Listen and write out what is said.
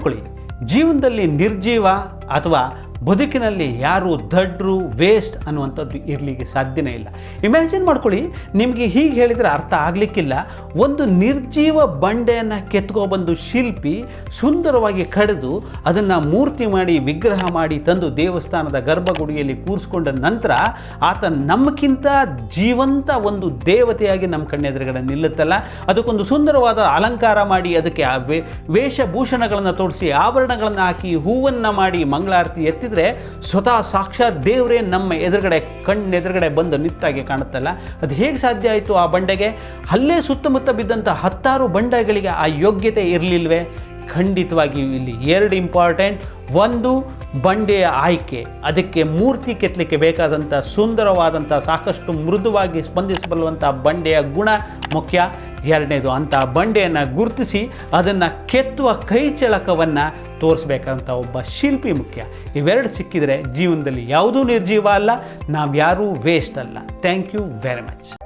ತಿಳ್ಕೊಳ್ಳಿ ಜೀವನದಲ್ಲಿ ನಿರ್ಜೀವ ಅಥವಾ ಬದುಕಿನಲ್ಲಿ ಯಾರು ದಡ್ರು ವೇಸ್ಟ್ ಅನ್ನುವಂಥದ್ದು ಇರಲಿಕ್ಕೆ ಸಾಧ್ಯನೇ ಇಲ್ಲ. ಇಮ್ಯಾಜಿನ್ ಮಾಡ್ಕೊಳ್ಳಿ, ನಿಮಗೆ ಹೀಗೆ ಹೇಳಿದರೆ ಅರ್ಥ ಆಗಲಿಕ್ಕಿಲ್ಲ. ಒಂದು ನಿರ್ಜೀವ ಬಂಡೆಯನ್ನು ಕೆತ್ಕೊಬಂದು ಶಿಲ್ಪಿ ಸುಂದರವಾಗಿ ಕಡಿದು ಅದನ್ನು ಮೂರ್ತಿ ಮಾಡಿ, ವಿಗ್ರಹ ಮಾಡಿ ತಂದು ದೇವಸ್ಥಾನದ ಗರ್ಭಗುಡಿಯಲ್ಲಿ ಕೂರಿಸ್ಕೊಂಡ ನಂತರ ಆತ ನಮಗಿಂತ ಜೀವಂತ ಒಂದು ದೇವತೆಯಾಗಿ ನಮ್ಮ ಕಣ್ಣೆದುರುಗಡೆ ನಿಲ್ಲುತ್ತಲ್ಲ. ಅದಕ್ಕೊಂದು ಸುಂದರವಾದ ಅಲಂಕಾರ ಮಾಡಿ, ಅದಕ್ಕೆ ವೇಷಭೂಷಣಗಳನ್ನು ತೊಡಿಸಿ, ಆಭರಣಗಳನ್ನು ಹಾಕಿ, ಹೂವನ್ನು ಮಾಡಿ ಮಂಗಳಾರತಿ ಎತ್ತಿದರೆ ಸ್ವತಃ ಸಾಕ್ಷಾತ್ ದೇವರೇ ನಮ್ಮ ಎದುರುಗಡೆ, ಕಣ್ಣೆದುರುಗಡೆ ಬಂದು ನಿತ್ತಾಗಿ ಕಾಣುತ್ತಲ್ಲ. ಅದು ಹೇಗೆ ಸಾಧ್ಯ ಆಯಿತು ಆ ಬಂಡೆಗೆ? ಅಲ್ಲೇ ಸುತ್ತಮುತ್ತ ಬಿದ್ದಂಥ ಹತ್ತಾರು ಬಂಡೆಗಳಿಗೆ ಆ ಯೋಗ್ಯತೆ ಇರಲಿಲ್ವೇ? ಖಂಡಿತವಾಗಿಯೂ ಇಲ್ಲಿ ಎರಡು ಇಂಪಾರ್ಟೆಂಟ್ ಒಂದು, ಬಂಡೆಯ ಆಯ್ಕೆ. ಅದಕ್ಕೆ ಮೂರ್ತಿ ಕೆತ್ತಲಿಕ್ಕೆ ಬೇಕಾದಂಥ ಸುಂದರವಾದಂಥ ಸಾಕಷ್ಟು ಮೃದುವಾಗಿ ಸ್ಪಂದಿಸಬಲ್ಲುವಂಥ ಬಂಡೆಯ ಗುಣ ಮುಖ್ಯ. ಎರಡನೇದು ಅಂಥ ಬಂಡೆಯನ್ನು ಗುರುತಿಸಿ ಅದನ್ನು ಕೆತ್ತುವ ಕೈ ಚಳಕವನ್ನು ತೋರಿಸ್ಬೇಕಂತ ಒಬ್ಬ ಶಿಲ್ಪಿ ಮುಖ್ಯ. ಇವೆರಡು ಸಿಕ್ಕಿದರೆ ಜೀವನದಲ್ಲಿ ಯಾವುದೂ ನಿರ್ಜೀವ ಅಲ್ಲ ನಾವು ಯಾರೂ ವೇಸ್ಟ್ ಅಲ್ಲ. Thank you very much